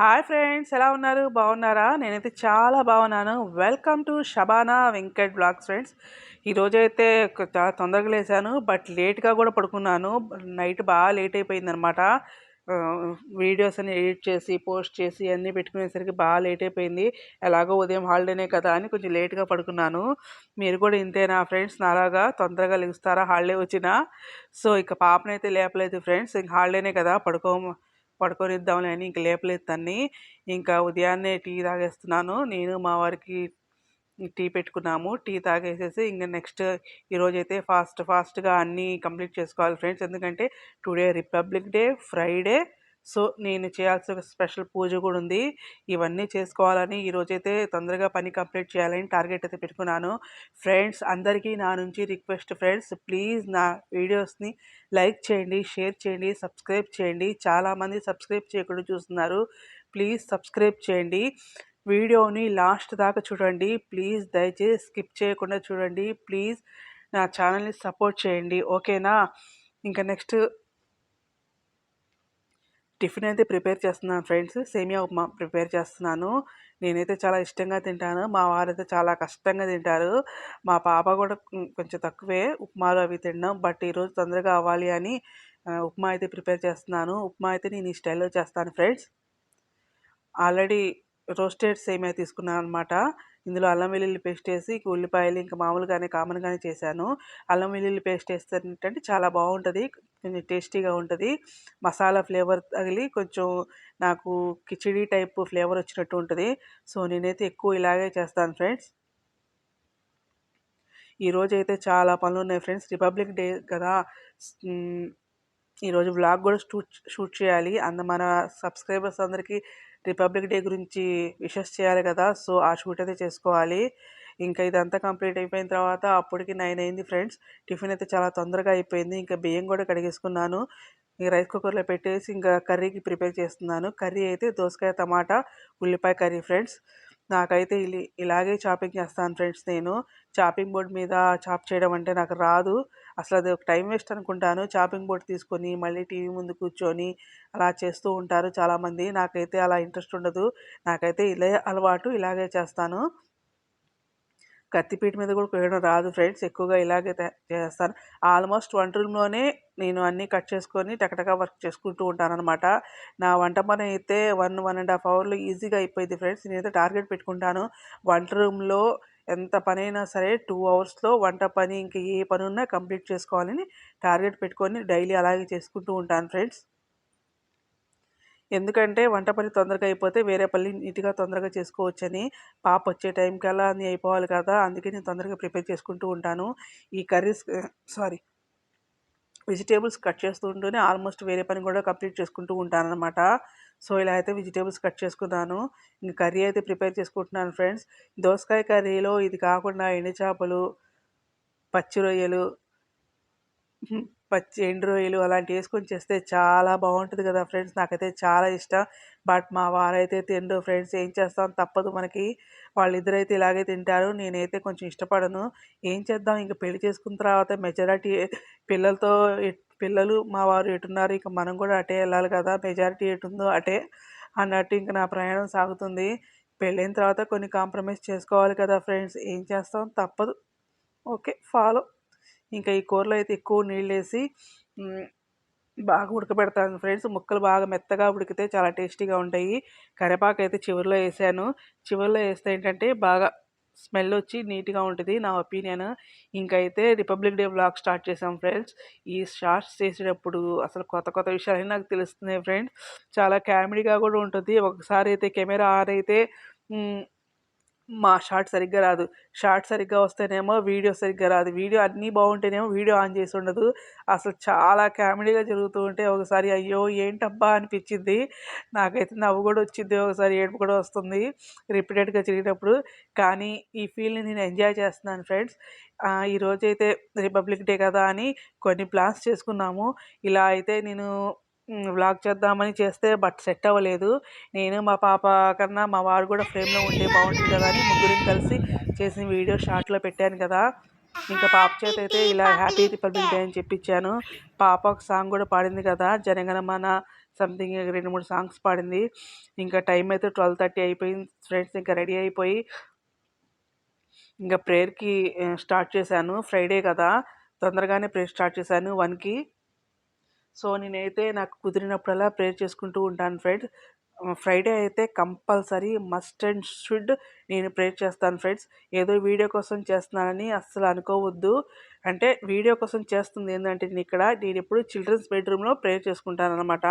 Hi friends ఎలా ఉన్నారు? బాగున్నారా? నేనైతే చాలా బాగున్నాను. Welcome to Shabana Venkat blogs friends ఈరోజు అయితే చాలా తొందరగా లేసాను బట్ లేట్గా కూడా పడుకున్నాను. నైట్ బాగా లేట్ అయిపోయింది అనమాట వీడియోస్ అన్ని ఎడిట్ చేసి పోస్ట్ చేసి అన్నీ పెట్టుకునేసరికి బాగా లేట్ అయిపోయింది. ఎలాగో ఉదయం హాలిడేనే కదా అని కొంచెం లేట్గా పడుకున్నాను. మీరు కూడా ఇంతేనా ఫ్రెండ్స్ నాలాగా తొందరగా లెగుస్తారా హాలిడే వచ్చినా? సో ఇక పాపనైతే లేపలేదు ఫ్రెండ్స్ ఇంక హాలిడేనే కదా పడుకో పడుకొనిద్దాంలే అని ఇంక లేపలేదు తన్ని. ఇంకా ఉదయాన్నే టీ తాగేస్తున్నాను. నేను మా వారికి టీ పెట్టుకున్నాము. టీ తాగేసేసి ఇంకా నెక్స్ట్ ఈరోజైతే ఫాస్ట్ ఫాస్ట్గా అన్నీ కంప్లీట్ చేసుకోవాలి ఫ్రెండ్స్. ఎందుకంటే today republic day Friday. So నేను చేయాల్సిన స్పెషల్ పూజ కూడా ఉంది. ఇవన్నీ చేసుకోవాలని ఈరోజైతే తొందరగా పని కంప్లీట్ చేయాలని టార్గెట్ అయితే పెట్టుకున్నాను. ఫ్రెండ్స్ అందరికీ నా నుంచి రిక్వెస్ట్ ఫ్రెండ్స్ ప్లీజ్ నా వీడియోస్ని లైక్ చేయండి షేర్ చేయండి సబ్స్క్రైబ్ చేయండి. చాలామంది సబ్స్క్రైబ్ చేయకుండా చూస్తున్నారు. ప్లీజ్ సబ్స్క్రైబ్ చేయండి. వీడియోని లాస్ట్ దాకా చూడండి. ప్లీజ్ దయచేసి స్కిప్ చేయకుండా చూడండి. ప్లీజ్ నా ఛానల్ని సపోర్ట్ చేయండి. ఓకేనా? ఇంకా నెక్స్ట్ టిఫిన్ అయితే ప్రిపేర్ చేస్తున్నాను ఫ్రెండ్స్. సేమియా ఉప్మా ప్రిపేర్ చేస్తున్నాను. నేనైతే చాలా ఇష్టంగా తింటాను. మా వారైతే చాలా కష్టంగా తింటారు. మా పాప కూడా కొంచెం తక్కువే ఉప్మాలు అవి తినడం. బట్ ఈరోజు తొందరగా అవ్వాలి అని ఉప్మా అయితే ప్రిపేర్ చేస్తున్నాను. ఉప్మా అయితే నేను ఈ స్టైల్లో చేస్తాను ఫ్రెండ్స్. ఆల్రెడీ రోస్టెడ్ సేమియా తీసుకున్నాను అనమాట ఇందులో అల్లం వెల్లుల్లి పేస్ట్ వేసి ఉల్లిపాయలు ఇంకా మామూలుగానే కామన్గానే చేశాను. అల్లం వెల్లుల్లి పేస్ట్ వేస్తే ఏంటంటే చాలా బాగుంటుంది కొంచెం టేస్టీగా ఉంటుంది. మసాలా ఫ్లేవర్ తగిలి కొంచెం నాకు కిచిడీ టైప్ ఫ్లేవర్ వచ్చినట్టు ఉంటుంది. సో నేనైతే ఎక్కువ ఇలాగే చేస్తాను ఫ్రెండ్స్. ఈరోజు అయితే చాలా పనులు ఉన్నాయి ఫ్రెండ్స్. రిపబ్లిక్ డే కదా. ఈరోజు వ్లాగ్ కూడా షూట్ షూట్ చేయాలి. అందు మన సబ్స్క్రైబర్స్ అందరికీ రిపబ్లిక్ డే గురించి విషెస్ చేయాలి కదా సో ఆ షూట్ అయితే చేసుకోవాలి. ఇంకా ఇదంతా కంప్లీట్ అయిపోయిన తర్వాత అప్పటికి నైన్ అయింది ఫ్రెండ్స్. టిఫిన్ అయితే చాలా తొందరగా అయిపోయింది. ఇంకా బియ్యం కూడా కడిగేసుకున్నాను. ఇంకా రైస్ కుక్కర్లో పెట్టేసి ఇంకా కర్రీకి ప్రిపేర్ చేస్తున్నాను. కర్రీ అయితే దోసకాయ టమాటా ఉల్లిపాయ కర్రీ ఫ్రెండ్స్. నాకైతే ఇలాగే చాపింగ్ చేస్తాను ఫ్రెండ్స్ నేను. చాపింగ్ బోర్డ్ మీద చాప్ చేయడం అంటే నాకు రాదు. అసలు అది ఒక టైం వేస్ట్ అనుకుంటాను. చాపింగ్ బోర్డ్ తీసుకొని మళ్ళీ టీవీ ముందు కూర్చొని అలా చేస్తూ ఉంటారు చాలామంది. నాకైతే అలా ఇంట్రెస్ట్ ఉండదు. నాకైతే ఇలా అలవాటు ఇలాగే చేస్తాను. కత్తిపీట మీద కూడా కొయ్యడం రాదు ఫ్రెండ్స్. ఎక్కువగా ఇలాగే చేస్తాను. ఆల్మోస్ట్ వంట రూమ్లోనే నేను అన్నీ కట్ చేసుకొని టకటకా వర్క్ చేసుకుంటూ ఉంటాను అనమాట నా వంట పని అయితే వన్ వన్ అండ్ హాఫ్ అవర్లో ఈజీగా అయిపోయింది ఫ్రెండ్స్. నేనైతే టార్గెట్ పెట్టుకుంటాను. వంట రూమ్లో ఎంత పనైనా సరే టూ అవర్స్లో వంట పని ఇంకా ఏ పని ఉన్నా కంప్లీట్ చేసుకోవాలని టార్గెట్ పెట్టుకొని డైలీ అలాగే చేసుకుంటూ ఉంటాను ఫ్రెండ్స్. ఎందుకంటే వంట పని తొందరగా అయిపోతే వేరే పని నీట్గా తొందరగా చేసుకోవచ్చని పాప వచ్చే టైంకి అలా అన్నీ అయిపోవాలి కదా అందుకే నేను తొందరగా ప్రిపేర్ చేసుకుంటూ ఉంటాను. ఈ కర్రీస్ సారీ వెజిటేబుల్స్ కట్ చేస్తూ ఉంటూనే ఆల్మోస్ట్ వేరే పని కూడా కంప్లీట్ చేసుకుంటూ ఉంటాను అనమాట సో ఇలా అయితే వెజిటేబుల్స్ కట్ చేసుకున్నాను. ఇంక కర్రీ అయితే ప్రిపేర్ చేసుకుంటున్నాను ఫ్రెండ్స్. దోసకాయ కర్రీలో ఇది కాకుండా ఎండు చేపలు పచ్చి రొయ్యలు పచ్చి ఎండు రొయ్యలు అలాంటివి వేసుకొని చేస్తే చాలా బాగుంటుంది కదా ఫ్రెండ్స్. నాకైతే చాలా ఇష్టం. బట్ మా వారైతే తిండు ఫ్రెండ్స్. ఏం చేస్తాం తప్పదు మనకి. వాళ్ళిద్దరైతే ఇలాగే తింటారు. నేనైతే కొంచెం ఇష్టపడను. ఏం చేద్దాం? ఇంకా పెళ్ళి చేసుకున్న తర్వాత మెజారిటీ పిల్లలతో పిల్లలు మా వారు ఎటున్నారు ఇక మనం కూడా అటే వెళ్ళాలి కదా మెజారిటీ ఎటుందో అటే అన్నట్టు ఇంకా నా ప్రయాణం సాగుతుంది. పెళ్ళైన తర్వాత కొన్ని కాంప్రమైజ్ చేసుకోవాలి కదా ఫ్రెండ్స్ ఏం చేస్తాం? తప్పదు. Okay follow. ఇంకా ఈ కూరలో అయితే ఎక్కువ నీళ్ళు వేసి బాగా ఉడకబెడతాను ఫ్రెండ్స్. ముక్కలు బాగా మెత్తగా ఉడికితే చాలా టేస్టీగా ఉంటాయి. కరివేపాకు అయితే చివరిలో వేసాను. చివరిలో వేస్తే ఏంటంటే బాగా స్మెల్ వచ్చి నీట్గా ఉంటుంది నా ఒపీనియన్. ఇంకైతే రిపబ్లిక్ డే బ్లాగ్ స్టార్ట్ చేసాం ఫ్రెండ్స్. ఈ షార్ట్స్ చేసేటప్పుడు అసలు కొత్త కొత్త విషయాలు నాకు తెలుస్తున్నాయి ఫ్రెండ్స్. చాలా కామెడీగా కూడా ఉంటుంది. ఒకసారి అయితే కెమెరా ఆన్ అయితే మా షార్ట్ సరిగ్గా రాదు. షార్ట్ సరిగ్గా వస్తేనేమో వీడియో సరిగ్గా రాదు. వీడియో అన్నీ బాగుంటేనేమో వీడియో ఆన్ చేసి ఉండదు. అసలు చాలా కామెడీగా జరుగుతూ ఉంటే ఒకసారి అయ్యో ఏంటబ్బా అనిపించింది. నాకైతే నవ్వు కూడా వచ్చింది. ఒకసారి ఏడుపు కూడా వస్తుంది రిపీటెడ్గా జరిగినప్పుడు కానీ ఈ ఫీల్ని నేను ఎంజాయ్ చేస్తున్నాను ఫ్రెండ్స్. ఈరోజైతే రిపబ్లిక్ డే కదా అని కొన్ని ప్లాన్స్ చేసుకున్నాము. ఇలా అయితే నేను వ్లాగ్ చేద్దామని చేస్తే బట్ సెట్ అవ్వలేదు. నేను మా పాప కన్నా మా వారు కూడా ఫ్రేమ్లో ఉంటే బాగుంటుంది కదా అని ముగ్గురిని కలిసి చేసిన వీడియో షార్ట్లో పెట్టాను కదా. ఇంకా పాప చేత అయితే ఇలా హ్యాపీ రిపబ్లిక్ డే అని చెప్పించాను పాప ఒక సాంగ్ కూడా పాడింది కదా జనగణమన సంథింగ్ రెండు మూడు సాంగ్స్ పాడింది. ఇంకా టైం అయితే ట్వెల్వ్ థర్టీ అయిపోయింది ఫ్రెండ్స్ ఇంకా రెడీ అయిపోయి ఇంకా ప్రేయర్కి స్టార్ట్ చేశాను. ఫ్రైడే కదా తొందరగానే ప్రేయర్ స్టార్ట్ చేశాను వన్కి. సో నేనైతే నాకు కుదిరినప్పుడల్లా ప్రేయర్ చేసుకుంటూ ఉంటాను ఫ్రెండ్స్. ఫ్రైడే అయితే కంపల్సరీ మస్ట్ అండ్ షుడ్ నేను ప్రేర్ చేస్తాను ఫ్రెండ్స్. ఏదో వీడియో కోసం చేస్తున్నానని అస్సలు అనుకోవద్దు. అంటే వీడియో కోసం చేస్తుంది ఏంటంటే నేను ఇక్కడ నేను ఎప్పుడు చిల్డ్రన్స్ బెడ్రూమ్లో ప్రేర్ చేసుకుంటాను అనమాట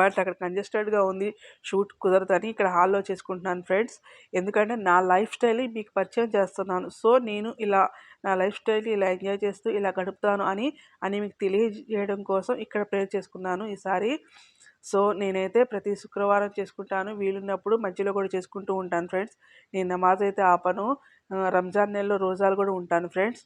బట్ అక్కడ కంజెస్టెడ్గా ఉంది. షూట్ కుదరదని ఇక్కడ హాల్లో చేసుకుంటున్నాను ఫ్రెండ్స్. ఎందుకంటే నా లైఫ్ స్టైల్ మీకు పరిచయం చేస్తున్నాను. సో నేను ఇలా నా లైఫ్ స్టైల్ ఇలా ఎంజాయ్ చేస్తూ ఇలా గడుపుతాను అని అని మీకు తెలియజేయడం కోసం ఇక్కడ ప్రేర్ చేసుకున్నాను ఈసారి. సో నేనైతే ప్రతి శుక్రవారం చేసుకుంటాను. వీలున్నప్పుడు మధ్యలో కూడా చేసుకుంటూ ఉంటాను ఫ్రెండ్స్. నేను నమాజ్ అయితే ఆపను రంజాన్ నెలలో రోజాలు కూడా ఉంటాను ఫ్రెండ్స్.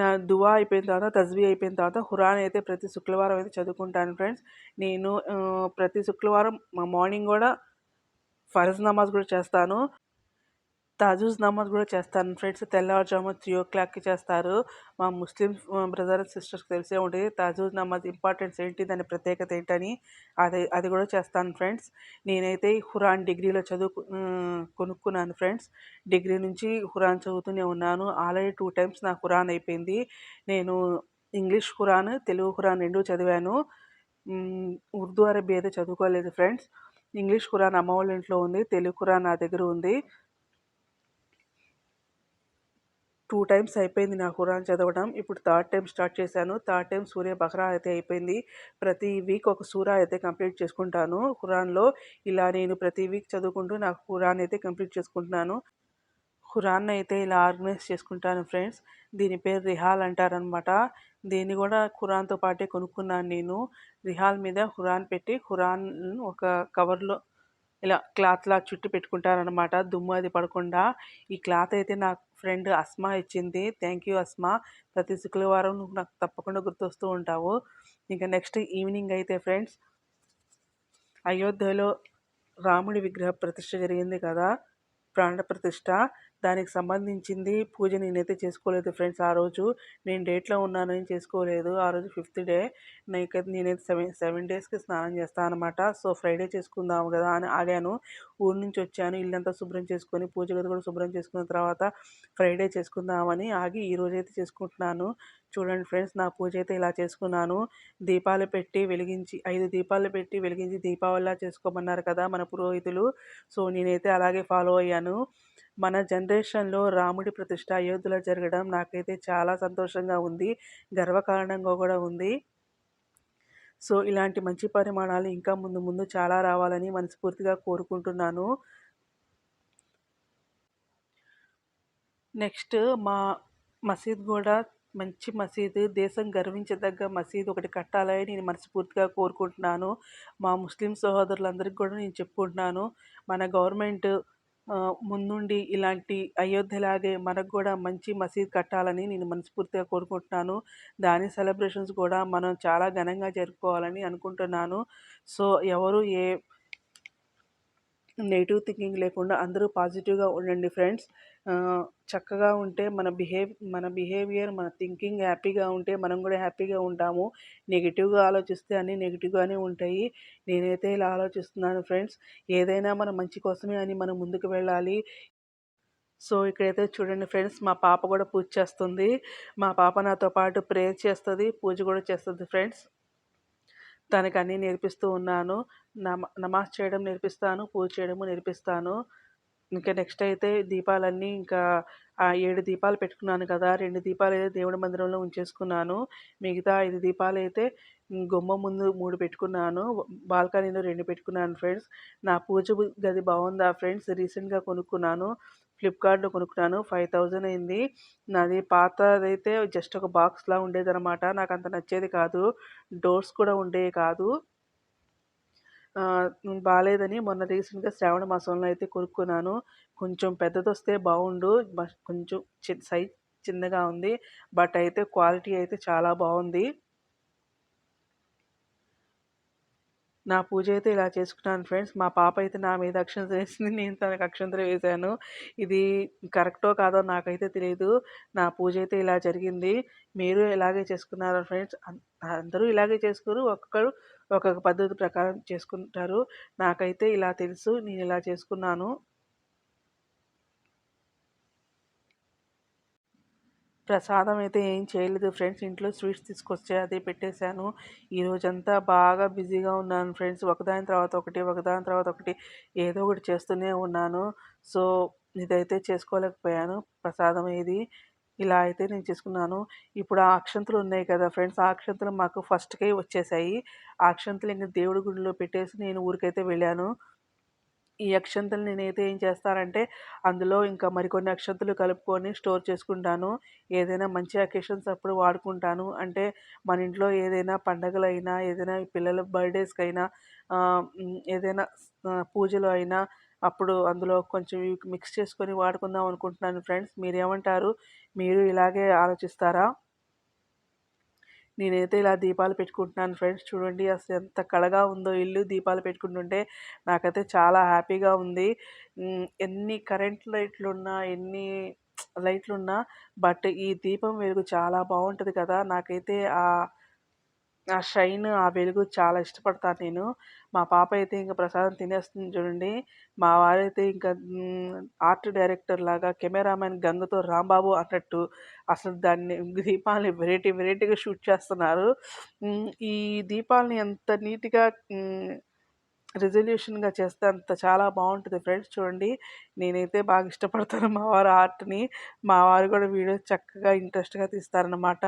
నా దువా అయిపోయిన తర్వాత తజ్వీ అయిపోయిన తర్వాత హురాన్ అయితే ప్రతి శుక్రవారం అయితే చదువుకుంటాను ఫ్రెండ్స్. నేను ప్రతి శుక్రవారం మార్నింగ్ కూడా ఫరజ్ నమాజ్ కూడా చేస్తాను. తాజూజ్ నమాజ్ కూడా చేస్తాను. ఫ్రెండ్స్ తెల్లవారుజాము త్రీ ఓ క్లాక్కి చేస్తారు. మా ముస్లిం బ్రదర్ అండ్ సిస్టర్స్కి తెలిసే ఉంటుంది తాజూజ్ నమాజ్ ఇంపార్టెన్స్ ఏంటి దాని ప్రత్యేకత ఏంటని అది అది కూడా చేస్తాను ఫ్రెండ్స్. నేనైతే హురాన్ డిగ్రీలో చదువు కొనుక్కున్నాను ఫ్రెండ్స్. డిగ్రీ నుంచి హురాన్ చదువుతూనే ఉన్నాను. ఆల్రెడీ టూ టైమ్స్ నాకు హురాన్ అయిపోయింది. నేను ఇంగ్లీష్ హురాన్ తెలుగు హురాన్ రెండు చదివాను. ఉర్దూ అరబీ అయితే చదువుకోలేదు ఫ్రెండ్స్. ఇంగ్లీష్ ఖురాన్ అమ్మ వాళ్ళ ఇంట్లో ఉంది. తెలుగు ఖురాన్ నా దగ్గర ఉంది. టూ టైమ్స్ అయిపోయింది నా ఖురాన్ చదవడం. ఇప్పుడు థర్డ్ టైం స్టార్ట్ చేశాను. థర్డ్ టైం సూర్య బహ్రా అయితే అయిపోయింది. ప్రతి వీక్ ఒక సూరా అయితే కంప్లీట్ చేసుకుంటాను. ఖురాన్లో ఇలా నేను ప్రతి వీక్ చదువుకుంటూ నాకు ఖురాన్ అయితే కంప్లీట్ చేసుకుంటున్నాను. ఖురాన్ అయితే ఇలా ఆర్గనైజ్ చేసుకుంటాను ఫ్రెండ్స్. దీని పేరు రిహాల్ అంటారనమాట. దీన్ని కూడా ఖురాన్తో పాటే కొనుక్కున్నాను నేను. రిహాల్ మీద ఖురాన్ పెట్టి ఖురాన్ ఒక కవర్లో ఇలా క్లాత్లా చుట్టి పెట్టుకుంటారనమాట దుమ్ము అది పడకుండా. ఈ క్లాత్ అయితే నా ఫ్రెండ్ అస్మా ఇచ్చింది. Thank you Asma. ప్రతి శుక్రవారం నువ్వు నాకు తప్పకుండా గుర్తొస్తూ ఉంటావు. ఇంకా నెక్స్ట్ ఈవినింగ్ అయితే ఫ్రెండ్స్ అయోధ్యలో రాముడి విగ్రహ ప్రతిష్ట జరిగింది కదా ప్రాణ ప్రతిష్ట దానికి సంబంధించింది పూజ నేనైతే చేసుకోలేదు ఫ్రెండ్స్ ఆ రోజు. నేను డేట్లో ఉన్నానని చేసుకోలేదు. ఆ రోజు ఫిఫ్త్ డే. నాకైతే నేనైతే సెవెన్ సెవెన్ డేస్కి స్నానం చేస్తాను అనమాట సో ఫ్రైడే చేసుకుందాము కదా అని ఆగాను. ఊరి నుంచి వచ్చాను. ఇల్లంతా శుభ్రం చేసుకొని పూజ గది కూడా శుభ్రం చేసుకున్న తర్వాత ఫ్రైడే చేసుకుందామని ఆగి ఈ రోజైతే చేసుకుంటున్నాను. చూడండి ఫ్రెండ్స్ నా పూజ అయితే ఇలా చేసుకున్నాను. దీపాలు పెట్టి వెలిగించి ఐదు దీపాలు పెట్టి వెలిగించి దీపావళిలా చేసుకోమన్నారు కదా మన పురోహితులు. సో నేనైతే అలాగే ఫాలో అయ్యాను. మన జనరేషన్లో రాముడి ప్రతిష్ట అయోధ్యలో జరగడం నాకైతే చాలా సంతోషంగా ఉంది. గర్వకారణంగా కూడా ఉంది. సో ఇలాంటి మంచి పరిమాణాలు ఇంకా ముందు ముందు చాలా రావాలని మనస్ఫూర్తిగా కోరుకుంటున్నాను. నెక్స్ట్ మా మసీద్ కూడా మంచి మసీదు దేశం గర్వించదగ్గ మసీదు ఒకటి కట్టాలని నేను మనస్ఫూర్తిగా కోరుకుంటున్నాను. మా ముస్లిం సహోదరులందరికీ కూడా నేను చెప్పుకుంటున్నాను. మన గవర్నమెంట్ ముందుండి ఇలాంటి అయోధ్యలాగే మనకు కూడా మంచి మసీద్ కట్టాలని నేను మనస్ఫూర్తిగా కోరుకుంటున్నాను. దాని సెలబ్రేషన్స్ కూడా మనం చాలా ఘనంగా జరుపుకోవాలని అనుకుంటున్నాను. సో ఎవరు ఏ నెగిటివ్ థింకింగ్ లేకుండా అందరూ పాజిటివ్గా ఉండండి ఫ్రెండ్స్ చక్కగా ఉంటే మన బిహేవ్ మన బిహేవియర్ మన థింకింగ్ హ్యాపీగా ఉంటే మనం కూడా హ్యాపీగా ఉంటాము. నెగిటివ్గా ఆలోచిస్తే అన్నీ నెగిటివ్గానే ఉంటాయి. నేనైతే ఇలా ఆలోచిస్తున్నాను ఫ్రెండ్స్ ఏదైనా మన మంచి కోసమే అని మనం ముందుకు వెళ్ళాలి. సో ఇక్కడైతే చూడండి ఫ్రెండ్స్ మా పాప కూడా పూజ చేస్తుంది. మా పాప నాతో పాటు ప్రేయర్ చేస్తుంది పూజ కూడా చేస్తుంది ఫ్రెండ్స్ తనకు అన్నీ నేర్పిస్తూ ఉన్నాను. నమ నమాజ్ చేయడం నేర్పిస్తాను పూజ చేయడము నేర్పిస్తాను. ఇంకా నెక్స్ట్ అయితే దీపాలన్నీ ఇంకా ఆ ఏడు దీపాలు పెట్టుకున్నాను కదా రెండు దీపాలు అయితే దేవుడి మందిరంలో ఉంచేసుకున్నాను. మిగతా ఐదు దీపాలు అయితే గుమ్మ ముందు మూడు పెట్టుకున్నాను. బాల్కనీలో రెండు పెట్టుకున్నాను ఫ్రెండ్స్. నా పూజ గది బాగుందా ఫ్రెండ్స్? రీసెంట్గా కొనుక్కున్నాను. ఫ్లిప్కార్ట్లో కొనుక్కున్నాను. ఫైవ్ థౌజండ్ అయింది. నాది పాతదైతే జస్ట్ ఒక బాక్స్లా ఉండేదన్నమాట. నాకు అంత నచ్చేది కాదు. డోర్స్ కూడా ఉండేవి కాదు. బాగాలేదని మొన్న రీసెంట్గా శ్రావణ మాసంలో అయితే కొనుక్కున్నాను. కొంచెం పెద్దది వస్తే బాగుండు కొంచెం చి సైజ్ చిన్నగా ఉంది. బట్ అయితే క్వాలిటీ అయితే చాలా బాగుంది నా పూజ అయితే ఇలా చేసుకున్నాను ఫ్రెండ్స్. మా పాప అయితే నా మీద అక్షంతలు వేసింది. నేను తనకు అక్షంతలు వేశాను. ఇది కరెక్టో కాదో నాకైతే తెలియదు నా పూజ అయితే ఇలా జరిగింది. మీరు ఇలాగే చేసుకున్నారా ఫ్రెండ్స్? అందరూ ఇలాగే చేసుకోరు. ఒక్కొక్కరు ఒక్కొక్క పద్ధతి ప్రకారం చేసుకుంటారు. నాకైతే ఇలా తెలుసు. నేను ఇలా చేసుకున్నాను. ప్రసాదం అయితే ఏం చేయలేదు. ఫ్రెండ్స్ ఇంట్లో స్వీట్స్ తీసుకొచ్చి అదే పెట్టేశాను. ఈ రోజంతా బాగా బిజీగా ఉన్నాను ఫ్రెండ్స్. ఒకదాని తర్వాత ఒకటి ఒకదాని తర్వాత ఒకటి ఏదో ఒకటి చేస్తూనే ఉన్నాను. సో ఇదైతే చేసుకోలేకపోయాను. ప్రసాదం ఇది ఇలా అయితే నేను చేసుకున్నాను. ఇప్పుడు ఆ అక్షంతలు ఉన్నాయి కదా ఫ్రెండ్స్. ఆ అక్షంతలు మాకు ఫస్ట్కే వచ్చేసాయి. ఆ అక్షంతలు ఇంకా దేవుడి గుడిలో పెట్టేసి నేను ఊరికైతే వెళ్ళాను. ఈ అక్షంతలు నేనైతే ఏం చేస్తానంటే అందులో ఇంకా మరికొన్ని అక్షంతలు కలుపుకొని స్టోర్ చేసుకుంటాను. ఏదైనా మంచి అకేషన్స్ అప్పుడు వాడుకుంటాను. అంటే మన ఇంట్లో ఏదైనా పండగలైనా ఏదైనా పిల్లల బర్త్డేస్కి అయినా ఏదైనా పూజలు అయినా అప్పుడు అందులో కొంచెం మిక్స్ చేసుకొని వాడుకుందాం అనుకుంటున్నాను ఫ్రెండ్స్. మీరేమంటారు? మీరు ఇలాగే ఆలోచిస్తారా? నేనైతే ఇలా దీపాలు పెట్టుకుంటున్నాను ఫ్రెండ్స్. చూడండి అసలు ఎంత కళగా ఉందో ఇల్లు దీపాలు పెట్టుకుంటుంటే నాకైతే చాలా హ్యాపీగా ఉంది. ఎన్ని కరెంట్ లైట్లు ఉన్నా ఎన్ని లైట్లు ఉన్నా బట్ ఈ దీపం వెలుగు చాలా బాగుంటుంది కదా. నాకైతే ఆ ఆ షైన్ ఆ వెలుగు చాలా ఇష్టపడతాను నేను. మా పాప అయితే ఇంకా ప్రసాదం తినేస్తుంది చూడండి. మా వారైతే ఇంకా ఆర్ట్ డైరెక్టర్ లాగా కెమెరామెన్ గంగతో రాంబాబు అన్నట్టు అసలు దాన్ని దీపాలని వెరైటీ వెరైటీగా షూట్ చేస్తున్నారు. ఈ దీపాలని ఎంత నీట్గా రిజల్యూషన్గా చేస్తే అంత చాలా బాగుంటుంది ఫ్రెండ్స్ చూడండి. నేనైతే బాగా ఇష్టపడతాను మా వారు ఆర్ట్ని. మా వారు కూడా వీడియో చక్కగా ఇంట్రెస్ట్గా తీస్తారనమాట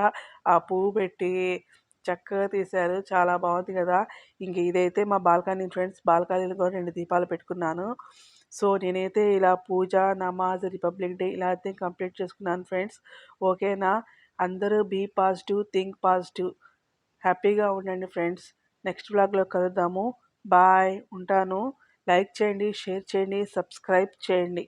ఆ పువ్వు పెట్టి చక్కగా తీశారు. చాలా బాగుంది కదా! ఇంక ఇదైతే మా బాల్కనీ ఫ్రెండ్స్ బాల్కనీలో కూడా రెండు దీపాలు పెట్టుకున్నాను. సో నేనైతే ఇలా పూజ నమాజ్ రిపబ్లిక్ డే ఇలా అయితే కంప్లీట్ చేసుకున్నాను ఫ్రెండ్స్. ఓకేనా? అందరూ బీ పాజిటివ్ థింక్ పాజిటివ్. హ్యాపీగా ఉండండి ఫ్రెండ్స్. నెక్స్ట్ బ్లాగ్లో కలుద్దాము. బాయ్. ఉంటాను. లైక్ చేయండి షేర్ చేయండి సబ్స్క్రైబ్ చేయండి.